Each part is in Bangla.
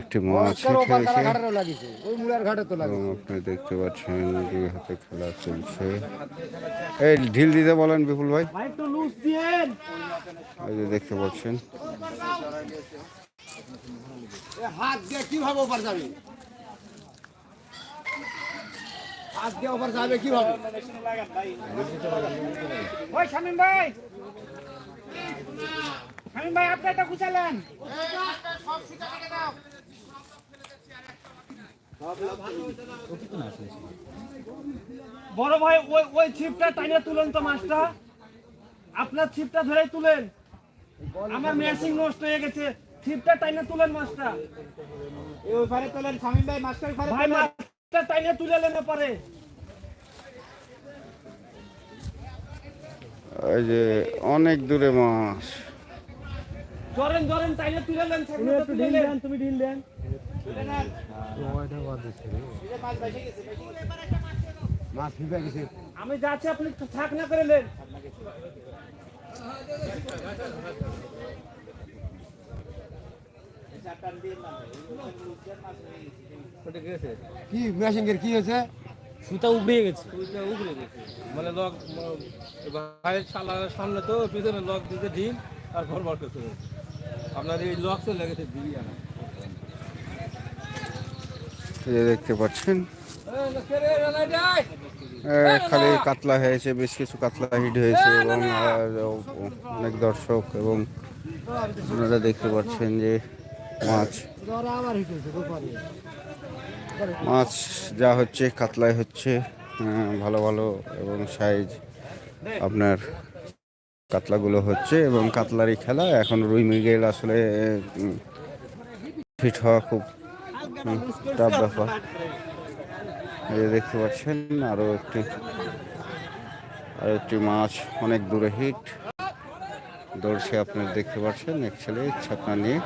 একটি মাছ হিট হয়েছে কারাঘাটেরও লাগিয়েছে। ওই মুড়ার ঘাটে তো এবং আপনি দেখতে পাচ্ছেন দুই হাতে খেলা চলছে। এই ঢিল দিতে বলেন বিপুল ভাই। এই যে দেখতে পাচ্ছেন। এ হাত দিয়ে কীভাবে ওপার যাবে? হাত দিয়ে ওপার যাবে কীভাবে? ওই শামিম ভাই! শামিম ভাই আপনি এটা গুছালেন। বড় ভাই ওই ওই ছিপটা টাইনে তুলেন তো মাছটা। আপনার ছিপটা ধরেই তুলেন। আমার মেশিং নষ্ট হয়ে গেছে। ছিপটা টাইনে তুলেন মাছটা। ওই পারে তোলেন স্বামী ভাই মাস্টার পারে ভাই মাছটা টাইনে তুলে নেন পারে এই যে অনেক দূরে মাছ। জরেন জরেন টাইনে তুলে নেন ছাগলটা তুলে নেন তুমি ঢিল দেন। মাছ গেছে আমি যাচ্ছি আপনি থাক না করে নেন কি মেশিংয়ের কি হয়েছে? সুতা উবড়ে গেছে। সুতা উবড়ে গেছে। মানে লক ভাইয়ের শালার সামনে তো পিছনে লক দিতে ঢিল আর ঘর বার করতে আপনার এই লক তো লেগেছে দিই আনা দেখতে পাচ্ছেন। খালি কাতলা হয়েছে, বেশ কিছু কাতলা হিট হয়েছে এবং অনেক দর্শক এবং আপনারা দেখতে পাচ্ছেন যে মাছ মাছ যা হচ্ছে কাতলায় হচ্ছে ভালো ভালো এবং সাইজ আপনার কাতলাগুলো হচ্ছে এবং কাতলারই খেলা। এখন রুই মৃগেল আসলে ফিট হওয়া খুব টাফ ব্যাপার। দেখতে পাচ্ছেন আরও একটি আরও একটি মাছ অনেক দূরে হিট দৌড়ছে আপনার দেখতে পাচ্ছেন এক ছেলে ছাপনা নিয়ে।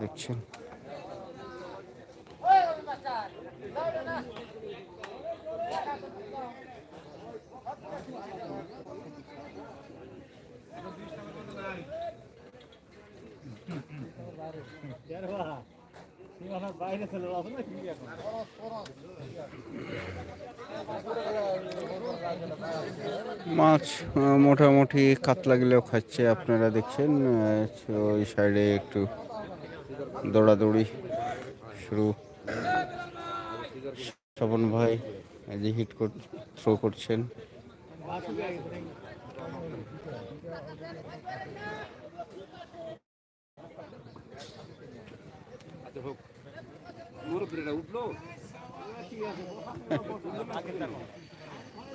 দেখছেন। মাছ মোটামুটি কাতলা গিলেও খাচ্ছে, আপনারা দেখছেন ওই সাইডে একটু দৌড়াদৌড়ি শুরু। স্বপন ভাই যে হিট থ্রো করছেন।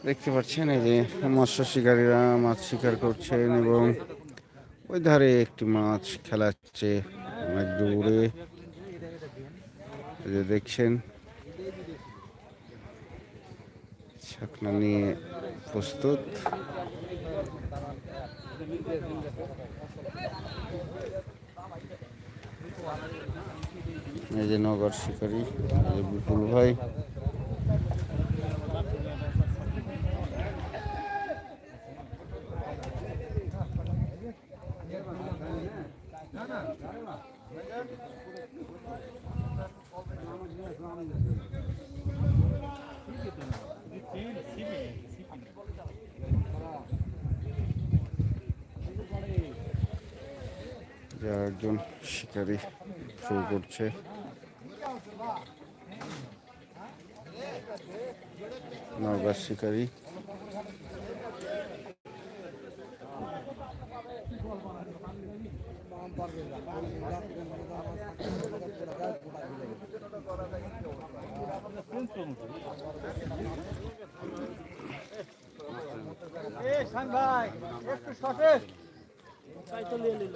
দেখতে পাচ্ছেন এই যে মৎস্য শিকারীরা মাছ শিকার করছেন এবং ওই ধারে একটি মাছ খেলাচ্ছে অনেক দূরে। যে দেখছেন, ছাকনা নিয়ে প্রস্তুত। এই যে নগর শিকারী এই বিপুল ভাই। একজন শিকারী থ্রো করছে। নগর শিকারী। ভাই একটু সঠিক তাই তো নিয়ে নিল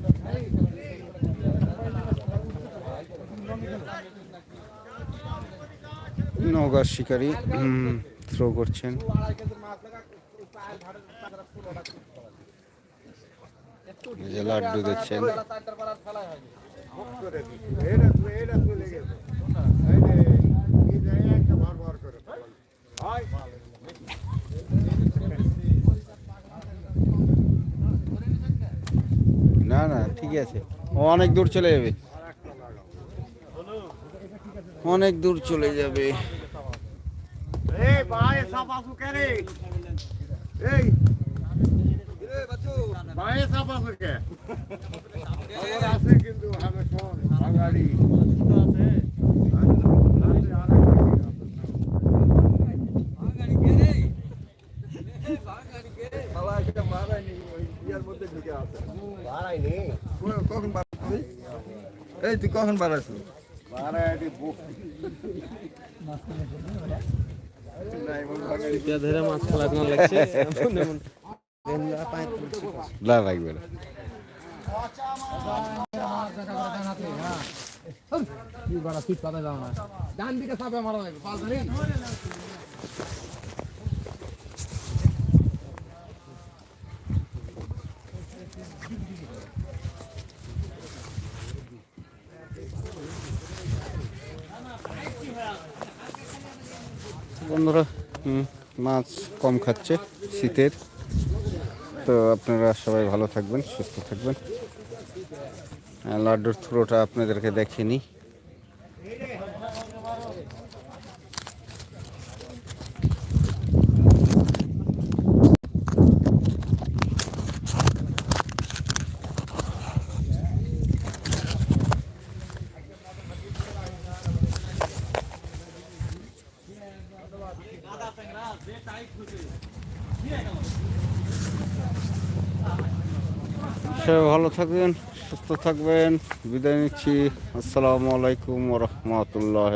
নৌকার শিকারি থ্রো করছেন। লাড্ডু দিচ্ছেন। না না ঠিক আছে। অনেক দূর চলে যাবে। অনেক দূর চলে যাবে। ভাই সাপাসু কে রে? এই। ভাই সাপাসু কে? খবর আছে কিন্তু আমি শোন আগাড়ি এই তুই কখন বাড়াইছিস ধরে মাছ খেলা লাগছে। না লাগবে না। ডান দিকে সাপে মারা লাগবে পাল ধরি বন্ধুরা মাছ কম খাচ্ছে শীতের। তো আপনারা সবাই ভালো থাকবেন, সুস্থ থাকবেন। লাড্ডুর থ্রোটা আপনাদেরকে দেখিনি। সবাই ভালো থাকবেন সুস্থ থাকবেন। বিদায় নিচ্ছি। আসসালামু আলাইকুম রহমতুল্লাহ